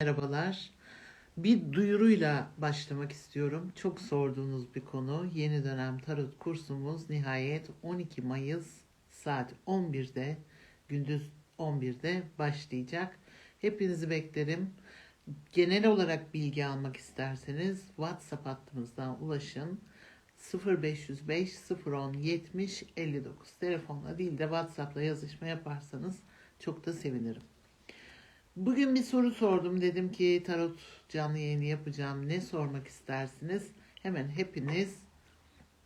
Merhabalar. Bir duyuruyla başlamak istiyorum. Çok sorduğunuz bir konu. Yeni dönem tarot kursumuz nihayet 12 Mayıs saat 11'de gündüz 11'de başlayacak. Hepinizi beklerim. Genel olarak bilgi almak isterseniz WhatsApp hattımızdan ulaşın. 0505 010 70 59 telefonla değil de WhatsApp'la yazışma yaparsanız çok da sevinirim. Bugün bir soru sordum. Dedim ki tarot canlı yayını yapacağım. Ne sormak istersiniz? Hemen hepiniz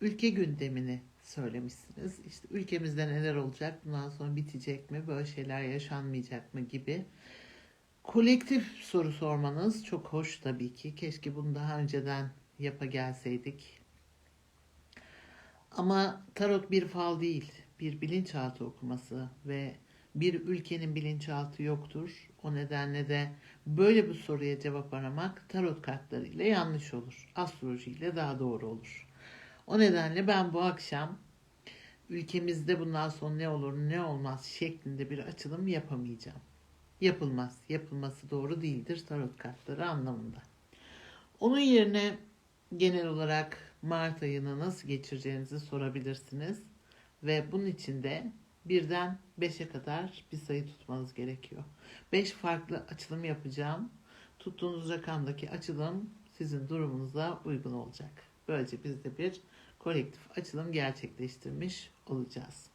ülke gündemini söylemişsiniz. İşte ülkemizde neler olacak? Bundan sonra bitecek mi? Böyle şeyler yaşanmayacak mı gibi. Kolektif soru sormanız çok hoş tabii ki. Keşke bunu daha önceden yapa gelseydik. Ama tarot bir fal değil, bir bilinçaltı okuması ve bir ülkenin bilinçaltı yoktur. O nedenle de böyle bir soruya cevap aramak tarot kartlarıyla yanlış olur. Astrolojiyle daha doğru olur. O nedenle ben bu akşam ülkemizde bundan sonra ne olur ne olmaz şeklinde bir açılım yapamayacağım. Yapılmaz. Yapılması doğru değildir tarot kartları anlamında. Onun yerine genel olarak Mart ayını nasıl geçireceğinizi sorabilirsiniz. Ve bunun için de birden 5'e kadar bir sayı tutmanız gerekiyor. 5 farklı açılım yapacağım. Tuttuğunuz rakamdaki açılım sizin durumunuza uygun olacak. Böylece biz de bir kolektif açılım gerçekleştirmiş olacağız.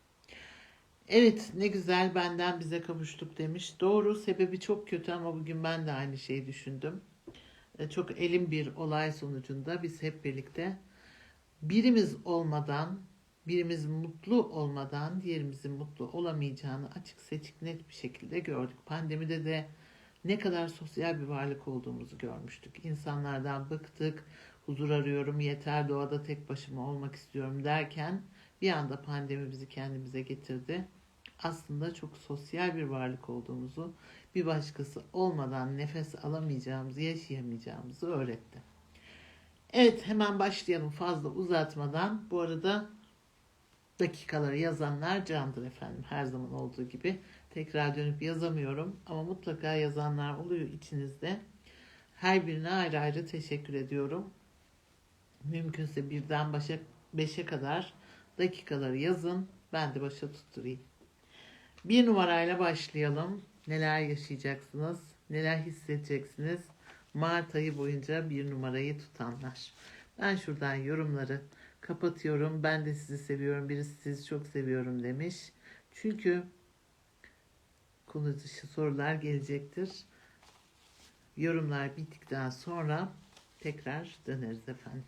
Evet ne güzel benden bize kavuştuk demiş. Doğru sebebi çok kötü ama bugün ben de aynı şeyi düşündüm. E, Çok elim bir olay sonucunda biz hep birlikte birimiz olmadan birimiz mutlu olmadan diğerimizin mutlu olamayacağını açık seçik net bir şekilde gördük. Pandemide de ne kadar sosyal bir varlık olduğumuzu görmüştük. İnsanlardan bıktık, huzur arıyorum, yeter doğada tek başıma olmak istiyorum derken bir anda pandemi bizi kendimize getirdi. Aslında çok sosyal bir varlık olduğumuzu, bir başkası olmadan nefes alamayacağımızı, yaşayamayacağımızı öğretti. Evet hemen başlayalım fazla uzatmadan. Bu arada dakikaları yazanlar candır efendim. Her zaman olduğu gibi tekrar dönüp yazamıyorum ama mutlaka yazanlar oluyor içinizde. Her birine ayrı ayrı teşekkür ediyorum. Mümkünse birden başa beşe kadar dakikaları yazın. Ben de başa tutturayım. Bir numarayla başlayalım. Neler yaşayacaksınız? Neler hissedeceksiniz? Mart ayı boyunca bir numarayı tutanlar. Ben şuradan yorumları kapatıyorum. Ben de sizi seviyorum. Birisi sizi çok seviyorum demiş. Çünkü konu dışı sorular gelecektir. Yorumlar bittikten sonra tekrar döneriz efendim.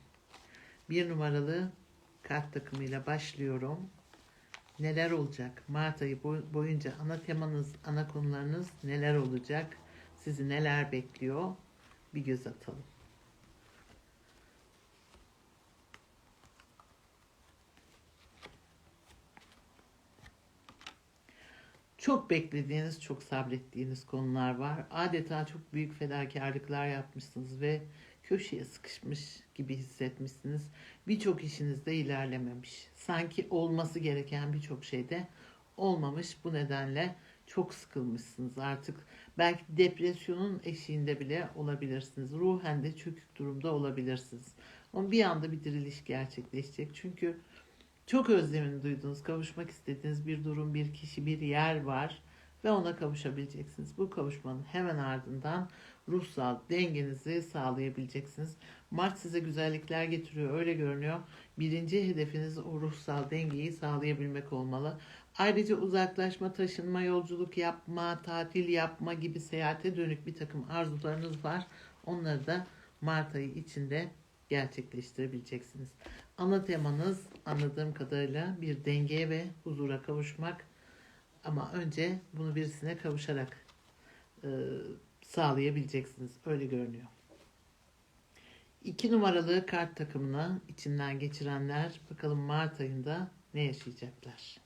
Bir numaralı kart takımıyla başlıyorum. Neler olacak? Mart ayı boy- boyunca ana temanız, ana konularınız neler olacak? Sizi neler bekliyor? Bir göz atalım. Çok beklediğiniz, çok sabrettiğiniz konular var. Adeta çok büyük fedakarlıklar yapmışsınız ve köşeye sıkışmış gibi hissetmişsiniz. Birçok işinizde ilerlememiş. Sanki olması gereken birçok şeyde olmamış. Bu nedenle çok sıkılmışsınız artık. Belki depresyonun eşiğinde bile olabilirsiniz. Ruhen de çökük durumda olabilirsiniz. Ama bir anda bir diriliş gerçekleşecek. Çünkü çok özlemini duyduğunuz, kavuşmak istediğiniz bir durum, bir kişi, bir yer var ve ona kavuşabileceksiniz. Bu kavuşmanın hemen ardından ruhsal dengenizi sağlayabileceksiniz. Mart size güzellikler getiriyor, öyle görünüyor. Birinci hedefiniz o ruhsal dengeyi sağlayabilmek olmalı. Ayrıca uzaklaşma, taşınma, yolculuk yapma, tatil yapma gibi seyahate dönük bir takım arzularınız var. Onları da Mart ayı içinde gerçekleştirebileceksiniz. Ana temanız anladığım kadarıyla bir dengeye ve huzura kavuşmak. Ama önce bunu birisine kavuşarak e, sağlayabileceksiniz. Öyle görünüyor. İki numaralı kart takımını içinden geçirenler bakalım Mart ayında ne yaşayacaklar.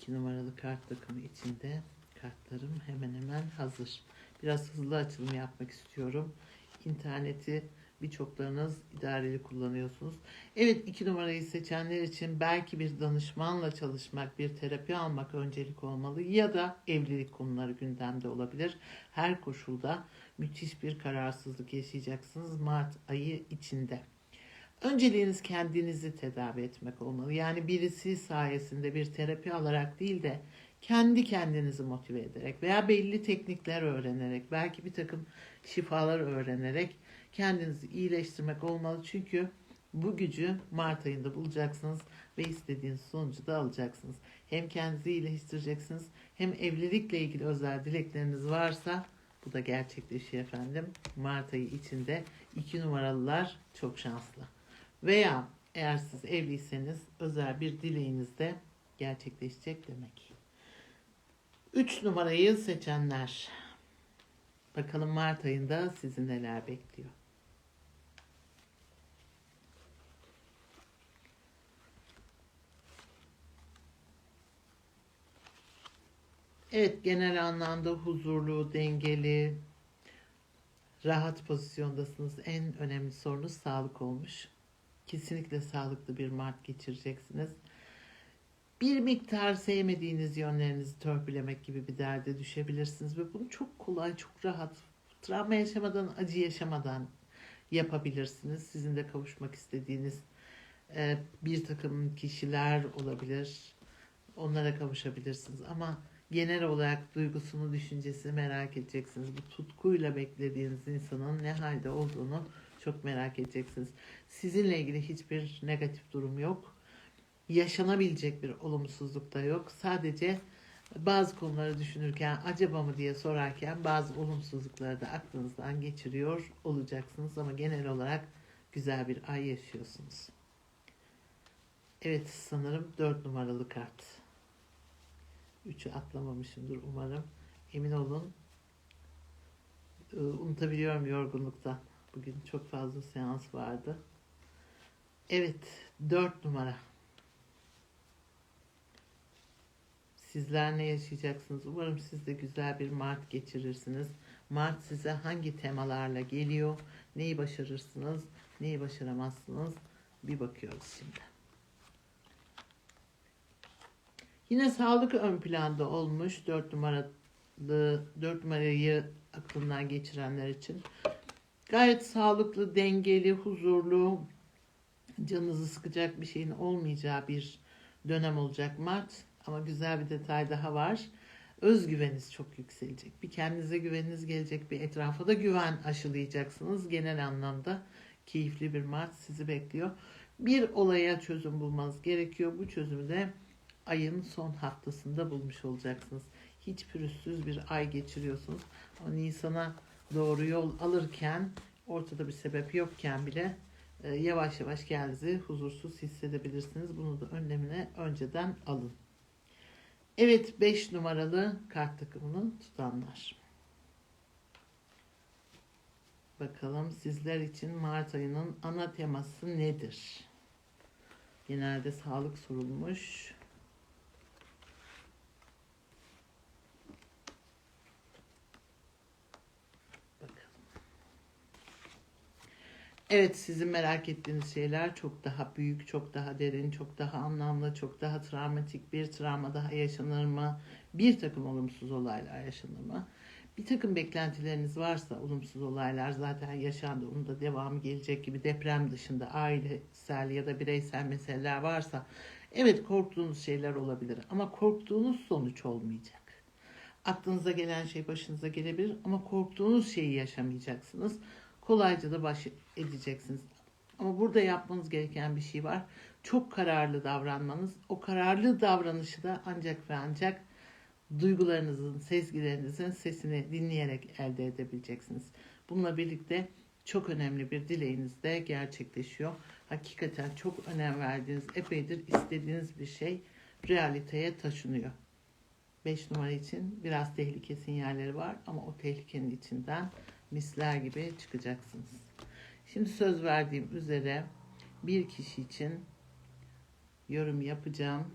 2 numaralı kart takımı içinde kartlarım hemen hemen hazır. Biraz hızlı açılım yapmak istiyorum. İnterneti birçoklarınız idareli kullanıyorsunuz. Evet 2 numarayı seçenler için belki bir danışmanla çalışmak, bir terapi almak öncelik olmalı ya da evlilik konuları gündemde olabilir. Her koşulda müthiş bir kararsızlık yaşayacaksınız Mart ayı içinde. Önceliğiniz kendinizi tedavi etmek olmalı. Yani birisi sayesinde bir terapi alarak değil de kendi kendinizi motive ederek veya belli teknikler öğrenerek, belki bir takım şifalar öğrenerek kendinizi iyileştirmek olmalı. Çünkü bu gücü Mart ayında bulacaksınız ve istediğiniz sonucu da alacaksınız. Hem kendinizi iyileştireceksiniz hem evlilikle ilgili özel dilekleriniz varsa bu da gerçekleşiyor efendim. Mart ayı içinde iki numaralılar çok şanslı. Veya eğer siz evliyseniz özel bir dileğiniz de gerçekleşecek demek. 3 numarayı seçenler. Bakalım Mart ayında sizi neler bekliyor. Evet genel anlamda huzurlu, dengeli, rahat pozisyondasınız. En önemli sorunuz sağlık olmuş. Kesinlikle sağlıklı bir Mart geçireceksiniz. Bir miktar sevmediğiniz yönlerinizi törpülemek gibi bir derde düşebilirsiniz ve bunu çok kolay, çok rahat, travma yaşamadan, acı yaşamadan yapabilirsiniz. Sizin de kavuşmak istediğiniz e, bir takım kişiler olabilir. Onlara kavuşabilirsiniz ama genel olarak duygusunu, düşüncesini merak edeceksiniz. Bu tutkuyla beklediğiniz insanın ne halde olduğunu çok merak edeceksiniz. Sizinle ilgili hiçbir negatif durum yok. Yaşanabilecek bir olumsuzluk da yok. Sadece bazı konuları düşünürken acaba mı diye sorarken bazı olumsuzlukları da aklınızdan geçiriyor olacaksınız ama genel olarak güzel bir ay yaşıyorsunuz. Evet sanırım 4 numaralı kart. 3'ü atlamamışımdır umarım. Emin olun. Ee, Unutabiliyorum yorgunluktan. Bugün çok fazla seans vardı. Evet, 4 numara. Sizler ne yaşayacaksınız? Umarım siz de güzel bir Mart geçirirsiniz. Mart size hangi temalarla geliyor? Neyi başarırsınız? Neyi başaramazsınız? Bir bakıyoruz şimdi. Yine sağlık ön planda olmuş 4 numaralı 4 numarayı aklından geçirenler için. Gayet sağlıklı, dengeli, huzurlu, canınızı sıkacak bir şeyin olmayacağı bir dönem olacak Mart. Ama güzel bir detay daha var. Özgüveniniz çok yükselecek. Bir kendinize güveniniz gelecek, bir etrafa da güven aşılayacaksınız. Genel anlamda keyifli bir Mart sizi bekliyor. Bir olaya çözüm bulmanız gerekiyor. Bu çözümü de ayın son haftasında bulmuş olacaksınız. Hiç pürüzsüz bir ay geçiriyorsunuz. O Nisan'a doğru yol alırken ortada bir sebep yokken bile e, yavaş yavaş kendinizi huzursuz hissedebilirsiniz. Bunu da önlemine önceden alın. Evet 5 numaralı kart takımını tutanlar. Bakalım sizler için Mart ayının ana teması nedir? Genelde sağlık sorulmuş. Evet sizin merak ettiğiniz şeyler çok daha büyük, çok daha derin, çok daha anlamlı, çok daha travmatik bir travma daha yaşanır mı? Bir takım olumsuz olaylar yaşanır mı? Bir takım beklentileriniz varsa olumsuz olaylar zaten yaşandı. Onun da devamı gelecek gibi deprem dışında ailesel ya da bireysel meseleler varsa evet korktuğunuz şeyler olabilir ama korktuğunuz sonuç olmayacak. Aklınıza gelen şey başınıza gelebilir ama korktuğunuz şeyi yaşamayacaksınız. Kolayca da baş edeceksiniz. Ama burada yapmanız gereken bir şey var. Çok kararlı davranmanız. O kararlı davranışı da ancak ve ancak duygularınızın, sezgilerinizin sesini dinleyerek elde edebileceksiniz. Bununla birlikte çok önemli bir dileğiniz de gerçekleşiyor. Hakikaten çok önem verdiğiniz, epeydir istediğiniz bir şey realiteye taşınıyor. 5 numara için biraz tehlike sinyalleri var ama o tehlikenin içinden misler gibi çıkacaksınız. Şimdi söz verdiğim üzere bir kişi için yorum yapacağım.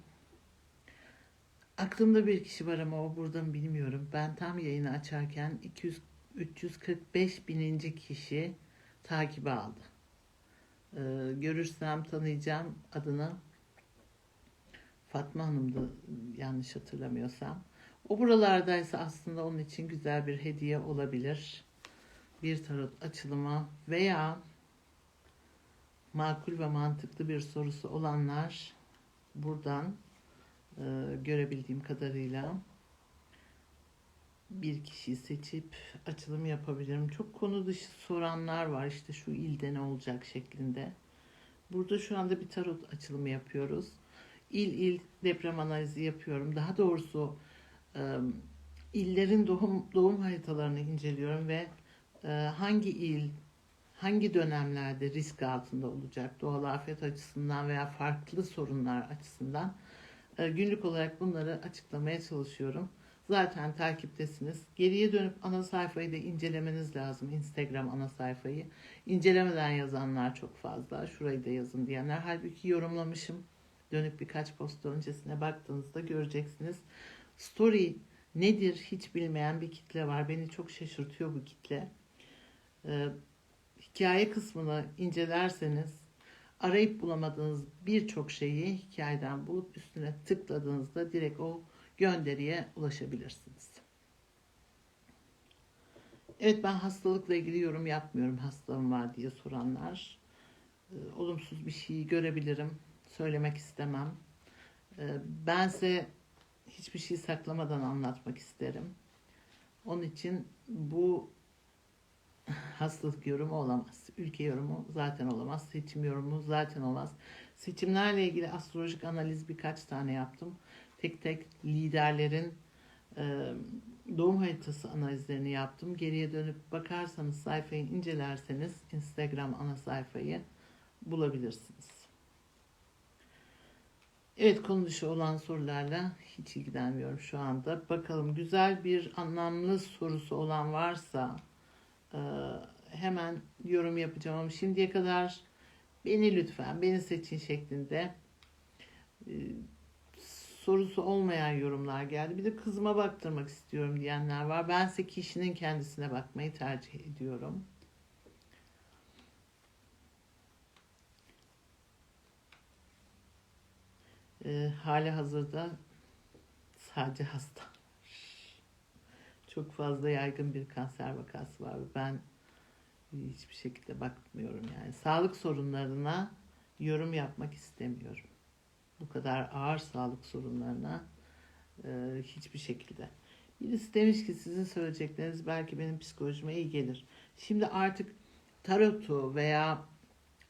Aklımda bir kişi var ama o burada mı bilmiyorum. Ben tam yayını açarken 200 345 bininci kişi takibe aldı. Ee, görürsem tanıyacağım adını. Fatma Hanım'dı yanlış hatırlamıyorsam. O buralardaysa aslında onun için güzel bir hediye olabilir. Bir tarot açılımı veya makul ve mantıklı bir sorusu olanlar buradan e, görebildiğim kadarıyla bir kişiyi seçip açılım yapabilirim. Çok konu dışı soranlar var işte şu ilde ne olacak şeklinde. Burada şu anda bir tarot açılımı yapıyoruz. İl il deprem analizi yapıyorum. Daha doğrusu e, illerin doğum doğum haritalarını inceliyorum ve hangi il hangi dönemlerde risk altında olacak doğal afet açısından veya farklı sorunlar açısından e, günlük olarak bunları açıklamaya çalışıyorum. Zaten takiptesiniz. Geriye dönüp ana sayfayı da incelemeniz lazım. Instagram ana sayfayı. İncelemeden yazanlar çok fazla. Şurayı da yazın diyenler. Halbuki yorumlamışım. Dönüp birkaç post öncesine baktığınızda göreceksiniz. Story nedir hiç bilmeyen bir kitle var. Beni çok şaşırtıyor bu kitle. Ee, hikaye kısmını incelerseniz arayıp bulamadığınız birçok şeyi hikayeden bulup üstüne tıkladığınızda direkt o gönderiye ulaşabilirsiniz. Evet ben hastalıkla ilgili yorum yapmıyorum hastalığım var diye soranlar. Ee, olumsuz bir şeyi görebilirim. Söylemek istemem. Ee, bense hiçbir şey saklamadan anlatmak isterim. Onun için bu hastalık yorumu olamaz. Ülke yorumu zaten olamaz. Seçim yorumu zaten olmaz. Seçimlerle ilgili astrolojik analiz birkaç tane yaptım. Tek tek liderlerin e, doğum haritası analizlerini yaptım. Geriye dönüp bakarsanız sayfayı incelerseniz Instagram ana sayfayı bulabilirsiniz. Evet konu dışı olan sorularla hiç ilgilenmiyorum şu anda. Bakalım güzel bir anlamlı sorusu olan varsa hemen yorum yapacağım şimdiye kadar beni lütfen beni seçin şeklinde e, sorusu olmayan yorumlar geldi. Bir de kızıma baktırmak istiyorum diyenler var. Bense kişinin kendisine bakmayı tercih ediyorum. E, hali hazırda sadece hasta. Çok fazla yaygın bir kanser vakası var. Ben hiçbir şekilde bakmıyorum yani. Sağlık sorunlarına yorum yapmak istemiyorum. Bu kadar ağır sağlık sorunlarına e, hiçbir şekilde. Birisi demiş ki sizin söyleyecekleriniz belki benim psikolojime iyi gelir. Şimdi artık tarotu veya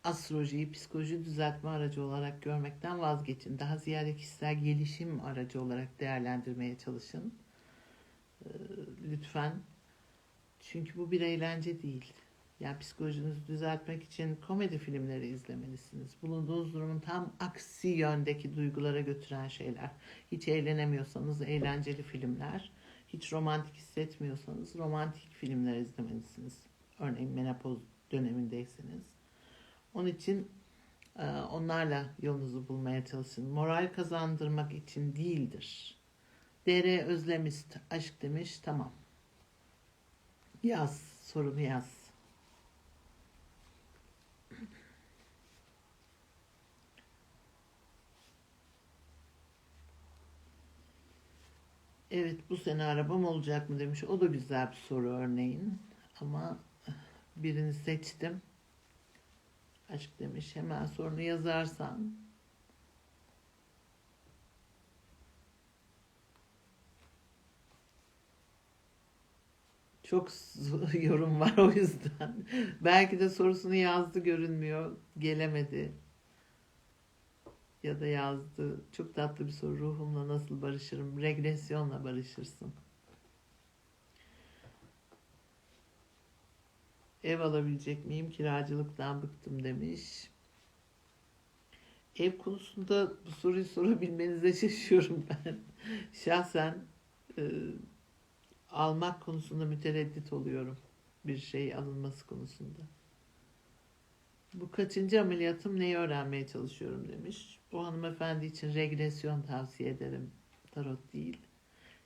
astrolojiyi psikoloji düzeltme aracı olarak görmekten vazgeçin. Daha ziyade kişisel gelişim aracı olarak değerlendirmeye çalışın. Ee, lütfen. Çünkü bu bir eğlence değil. Yani psikolojinizi düzeltmek için komedi filmleri izlemelisiniz. Bulunduğunuz durumun tam aksi yöndeki duygulara götüren şeyler. Hiç eğlenemiyorsanız eğlenceli filmler. Hiç romantik hissetmiyorsanız romantik filmler izlemelisiniz. Örneğin menopoz dönemindeyseniz. Onun için e, onlarla yolunuzu bulmaya çalışın. Moral kazandırmak için değildir. DR Özlemist aşk demiş. Tamam. Yaz. Sorumu yaz. Evet bu sene arabam olacak mı demiş. O da güzel bir soru örneğin. Ama birini seçtim. Aşk demiş. Hemen sorunu yazarsan. Çok yorum var o yüzden. Belki de sorusunu yazdı görünmüyor. Gelemedi. Ya da yazdı. Çok tatlı bir soru. Ruhumla nasıl barışırım? Regresyonla barışırsın. Ev alabilecek miyim? Kiracılıktan bıktım demiş. Ev konusunda bu soruyu sorabilmenize şaşıyorum ben. Şahsen e, almak konusunda mütereddit oluyorum. Bir şey alınması konusunda. Bu kaçıncı ameliyatım neyi öğrenmeye çalışıyorum demiş. Bu hanımefendi için regresyon tavsiye ederim. Tarot değil.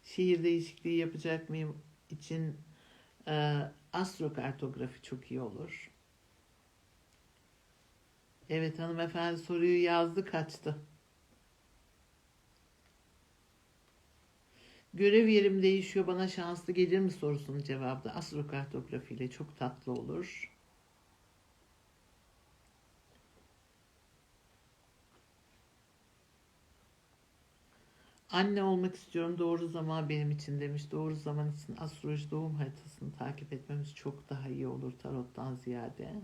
Şehir değişikliği yapacak mıyım için e, astrokartografi çok iyi olur. Evet hanımefendi soruyu yazdı kaçtı. Görev yerim değişiyor bana şanslı gelir mi sorusunun cevabı astrokartografi ile çok tatlı olur. Anne olmak istiyorum doğru zaman benim için demiş. Doğru zaman için astroloji doğum haritasını takip etmemiz çok daha iyi olur tarottan ziyade.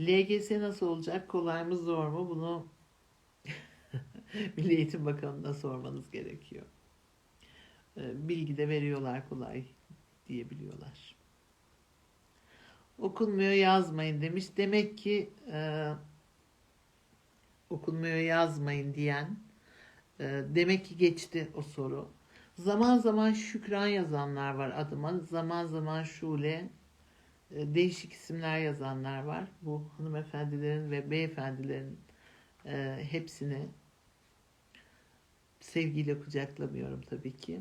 LGS nasıl olacak? Kolay mı zor mu? Bunu Milli Eğitim Bakanı'na sormanız gerekiyor. Ee, Bilgi de veriyorlar kolay diyebiliyorlar. Okunmuyor yazmayın demiş. Demek ki e, okunmuyor yazmayın diyen e, demek ki geçti o soru. Zaman zaman Şükran yazanlar var adıma. Zaman zaman Şule e, değişik isimler yazanlar var. Bu hanımefendilerin ve beyefendilerin e, hepsini sevgiyle kucaklamıyorum tabii ki.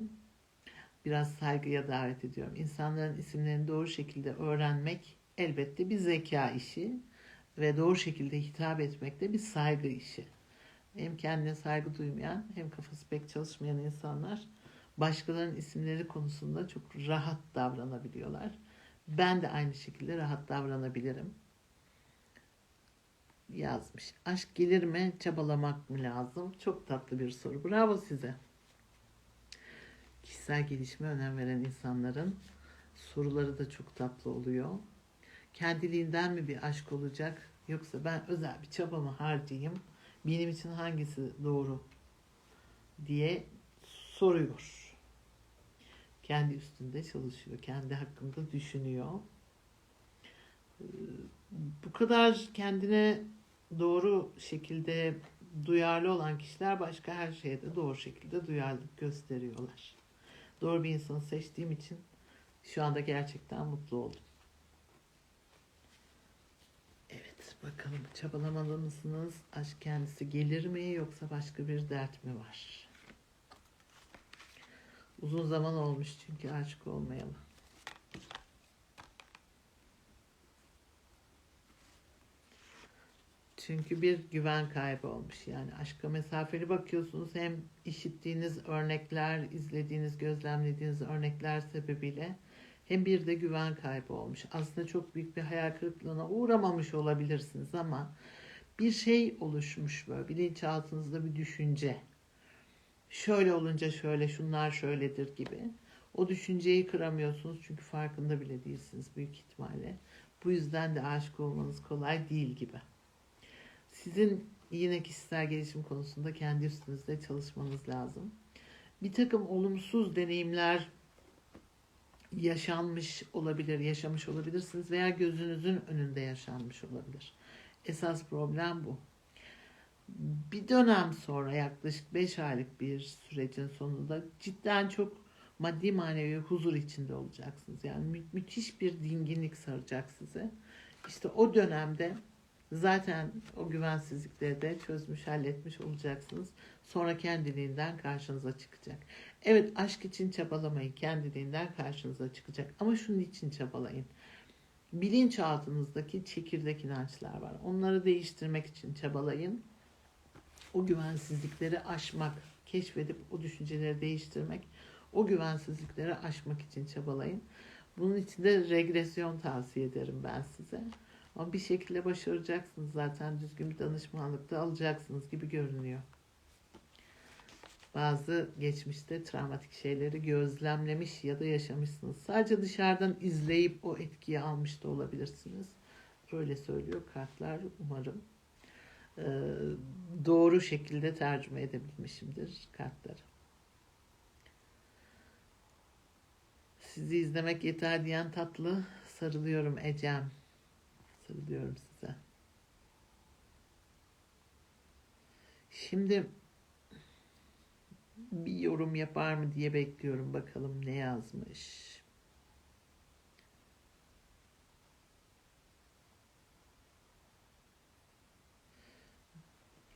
Biraz saygıya davet ediyorum. İnsanların isimlerini doğru şekilde öğrenmek elbette bir zeka işi ve doğru şekilde hitap etmek de bir saygı işi. Hem kendine saygı duymayan hem kafası pek çalışmayan insanlar başkalarının isimleri konusunda çok rahat davranabiliyorlar. Ben de aynı şekilde rahat davranabilirim. Yazmış. Aşk gelir mi? Çabalamak mı lazım? Çok tatlı bir soru. Bravo size. Kişisel gelişime önem veren insanların soruları da çok tatlı oluyor. Kendiliğinden mi bir aşk olacak? Yoksa ben özel bir çabamı harcayayım. Benim için hangisi doğru? diye soruyor. Kendi üstünde çalışıyor. Kendi hakkında düşünüyor. Ee, Bu kadar kendine doğru şekilde duyarlı olan kişiler başka her şeye de doğru şekilde duyarlılık gösteriyorlar. Doğru bir insanı seçtiğim için şu anda gerçekten mutlu oldum. Evet bakalım çabalamalı mısınız? Aşk kendisi gelir mi yoksa başka bir dert mi var? Uzun zaman olmuş çünkü aşık olmayalı. Çünkü bir güven kaybı olmuş yani aşka mesafeli bakıyorsunuz hem işittiğiniz örnekler, izlediğiniz, gözlemlediğiniz örnekler sebebiyle hem bir de güven kaybı olmuş. Aslında çok büyük bir hayal kırıklığına uğramamış olabilirsiniz ama bir şey oluşmuş böyle bilinçaltınızda bir düşünce. Şöyle olunca şöyle, şunlar şöyledir gibi. O düşünceyi kıramıyorsunuz çünkü farkında bile değilsiniz büyük ihtimalle. Bu yüzden de aşık olmanız kolay değil gibi. Sizin yine kişisel gelişim konusunda kendi üstünüzde çalışmanız lazım. Bir takım olumsuz deneyimler yaşanmış olabilir, yaşamış olabilirsiniz veya gözünüzün önünde yaşanmış olabilir. Esas problem bu. Bir dönem sonra yaklaşık 5 aylık bir sürecin sonunda cidden çok maddi manevi huzur içinde olacaksınız. Yani mü- müthiş bir dinginlik saracak size. İşte o dönemde zaten o güvensizlikleri de çözmüş, halletmiş olacaksınız. Sonra kendiliğinden karşınıza çıkacak. Evet aşk için çabalamayın. Kendiliğinden karşınıza çıkacak. Ama şunun için çabalayın. Bilinçaltınızdaki çekirdek inançlar var. Onları değiştirmek için çabalayın. O güvensizlikleri aşmak, keşfedip o düşünceleri değiştirmek, o güvensizlikleri aşmak için çabalayın. Bunun için de regresyon tavsiye ederim ben size. Ama bir şekilde başaracaksınız zaten düzgün bir danışmanlıkta alacaksınız gibi görünüyor. Bazı geçmişte travmatik şeyleri gözlemlemiş ya da yaşamışsınız. Sadece dışarıdan izleyip o etkiyi almış da olabilirsiniz. Öyle söylüyor kartlar umarım. Ee, doğru şekilde tercüme edebilmişimdir kartları. Sizi izlemek yeter diyen tatlı sarılıyorum Ecem. Sarılıyorum size. Şimdi bir yorum yapar mı diye bekliyorum. Bakalım ne yazmış.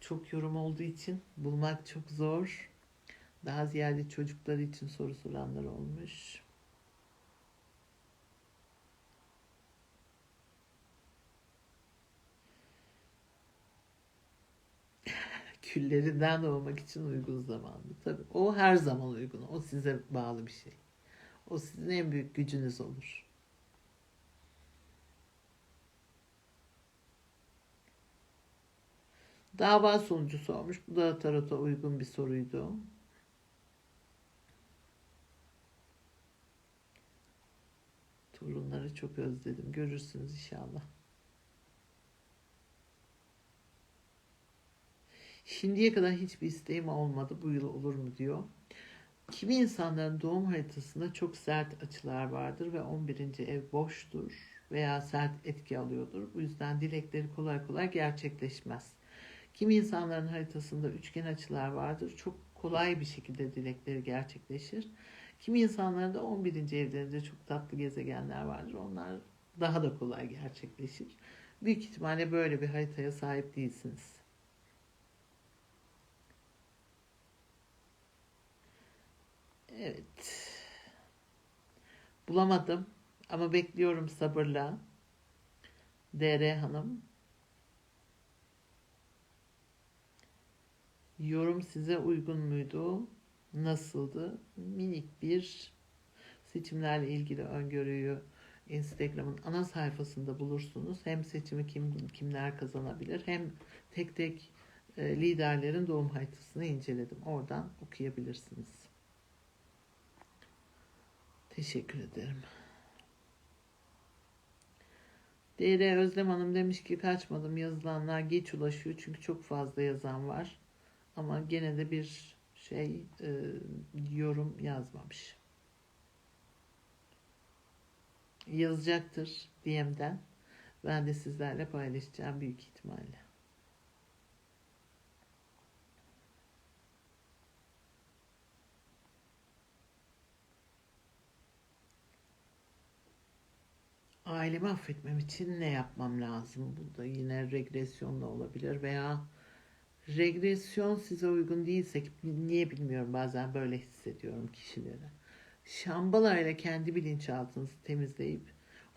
Çok yorum olduğu için bulmak çok zor. Daha ziyade çocuklar için soru soranlar olmuş. Küllerinden doğmak için uygun zamandı. Tabii o her zaman uygun. O size bağlı bir şey. O sizin en büyük gücünüz olur. Dava sonucu sormuş. Bu da tarota uygun bir soruydu. Torunları çok özledim. Görürsünüz inşallah. Şimdiye kadar hiçbir isteğim olmadı. Bu yıl olur mu diyor. Kimi insanların doğum haritasında çok sert açılar vardır ve 11. ev boştur veya sert etki alıyordur. Bu yüzden dilekleri kolay kolay gerçekleşmez. Kimi insanların haritasında üçgen açılar vardır. Çok kolay bir şekilde dilekleri gerçekleşir. Kimi insanların da 11. evlerinde çok tatlı gezegenler vardır. Onlar daha da kolay gerçekleşir. Büyük ihtimalle böyle bir haritaya sahip değilsiniz. Evet. Bulamadım ama bekliyorum sabırla. DR Hanım. Yorum size uygun muydu? Nasıldı? Minik bir seçimlerle ilgili öngörüyü Instagram'ın ana sayfasında bulursunuz. Hem seçimi kim kimler kazanabilir hem tek tek e, liderlerin doğum haritasını inceledim. Oradan okuyabilirsiniz. Teşekkür ederim. DR Özlem Hanım demiş ki kaçmadım yazılanlar geç ulaşıyor çünkü çok fazla yazan var. Ama gene de bir şey e, yorum yazmamış. Yazacaktır DM'den. Ben de sizlerle paylaşacağım büyük ihtimalle. Ailemi affetmem için ne yapmam lazım? Bu da yine regresyonla olabilir veya regresyon size uygun değilse niye bilmiyorum bazen böyle hissediyorum kişilere. Şambala ile kendi bilinçaltınızı temizleyip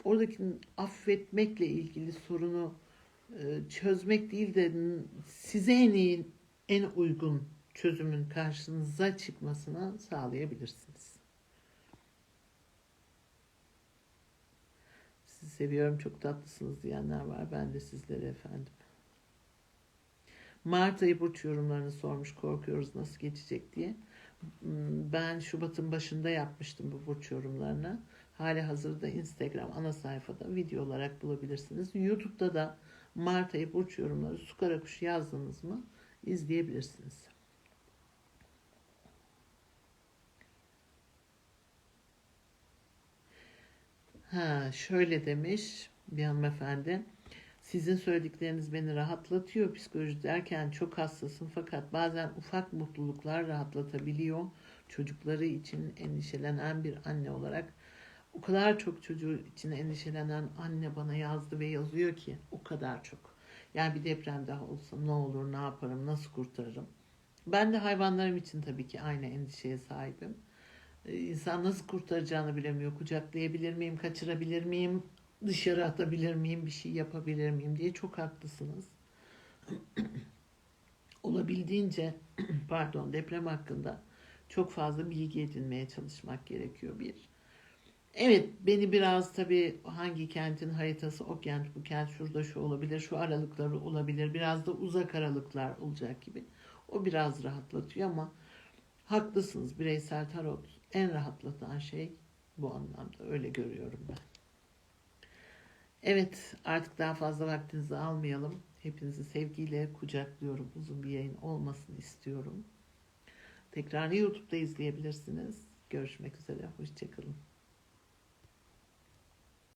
oradaki affetmekle ilgili sorunu e, çözmek değil de size en iyi, en uygun çözümün karşınıza çıkmasını sağlayabilirsiniz. Sizi seviyorum, çok tatlısınız diyenler var. Ben de sizlere efendim. Mart ayı burç yorumlarını sormuş. Korkuyoruz nasıl geçecek diye. Ben Şubat'ın başında yapmıştım bu burç yorumlarını. Hali hazırda Instagram ana sayfada video olarak bulabilirsiniz. YouTube'da da Mart ayı burç yorumları su kara kuş yazdınız mı izleyebilirsiniz. Ha şöyle demiş bir hanımefendi. Sizin söyledikleriniz beni rahatlatıyor. Psikoloji derken çok hassasım fakat bazen ufak mutluluklar rahatlatabiliyor. Çocukları için endişelenen bir anne olarak o kadar çok çocuğu için endişelenen anne bana yazdı ve yazıyor ki o kadar çok. Yani bir deprem daha olsa ne olur, ne yaparım, nasıl kurtarırım? Ben de hayvanlarım için tabii ki aynı endişeye sahibim. Ee, insan nasıl kurtaracağını bilemiyor. Kucaklayabilir miyim, kaçırabilir miyim, dışarı atabilir miyim, bir şey yapabilir miyim diye çok haklısınız. Olabildiğince pardon deprem hakkında çok fazla bilgi edinmeye çalışmak gerekiyor bir. Evet beni biraz tabii hangi kentin haritası o kent bu kent şurada şu olabilir şu aralıkları olabilir biraz da uzak aralıklar olacak gibi. O biraz rahatlatıyor ama haklısınız bireysel tarot en rahatlatan şey bu anlamda öyle görüyorum ben. Evet artık daha fazla vaktinizi almayalım. Hepinizi sevgiyle kucaklıyorum. Uzun bir yayın olmasını istiyorum. Tekrar YouTube'da izleyebilirsiniz. Görüşmek üzere. Hoşçakalın.